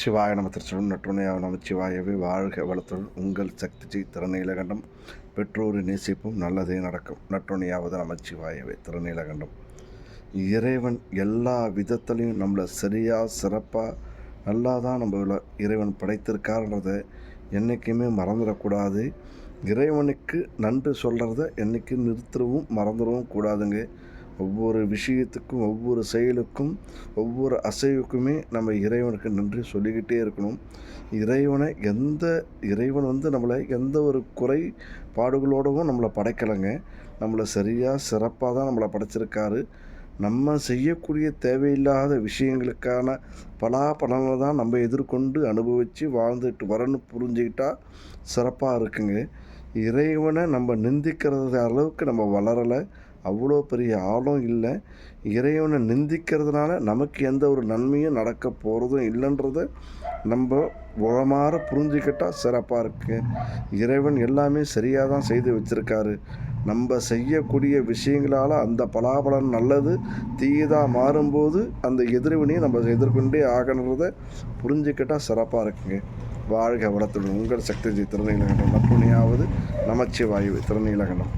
சிவாய நம திருச்சலம் நற்றுணையாக நமச்சிவாயவே வாழ்க வளத்துடன் உங்கள் சக்தி ஜி திறநீலகண்டம் பெற்றோரை நேசிப்பும் நல்லதே நடக்கும். நற்றுணையாவது நமச்சிவாயவே திறநீலகண்டம் இறைவன் எல்லா விதத்துலையும் நம்மளை சரியாக சிறப்பாக நல்லா தான் நம்ம இறைவன் படைத்திருக்காருன்றதை என்றைக்குமே மறந்துடக்கூடாது. இறைவனுக்கு நன்றி சொல்கிறத என்றைக்கு நிறுத்தவும் மறந்துடவும் கூடாதுங்க. ஒவ்வொரு விஷயத்துக்கும் ஒவ்வொரு செயலுக்கும் ஒவ்வொரு அசைவுக்குமே நம்ம இறைவனுக்கு நன்றி சொல்லிக்கிட்டே இருக்கணும். இறைவனை எந்த இறைவன் வந்து நம்மளை எந்த ஒரு குறை பாடுகளோடவும் நம்மளை படைக்கலைங்க. நம்மளை சரியாக சிறப்பாக தான் நம்மளை படைச்சிருக்காரு. நம்ம செய்யக்கூடிய தேவையில்லாத விஷயங்களுக்கான பலாபலனை தான் நம்ம எதிர்கொண்டு அனுபவித்து வாழ்ந்துட்டு வரணும் புரிஞ்சுக்கிட்டா சிறப்பாக இருக்குங்க. இறைவனை நம்ம நிந்திக்கிறது அளவுக்கு நம்ம வளரலை. அவ்வளோ பெரிய ஆழம் இல்லை. இறைவனை நிந்திக்கிறதுனால நமக்கு எந்த ஒரு நன்மையும் நடக்க போகிறதும் இல்லைன்றத நம்ம உளமாற புரிஞ்சுக்கிட்டால் சிறப்பாக இருக்குது இறைவன் எல்லாமே சரியாக தான் செய்து வச்சுருக்காரு. நம்ம செய்யக்கூடிய விஷயங்களால் அந்த பலாபலன் நல்லது தீயதாக மாறும்போது அந்த எதிர்வினையை நம்ம எதிர்கொண்டே ஆகணுன்றத புரிஞ்சுக்கிட்டால் சிறப்பாக இருக்குங்க. வாழ்க வளத்துடன். உங்கள் சக்தி திருநீலகண்டம் நப்புணியாவது நமச்சிவாயு திருநீலகண்டம்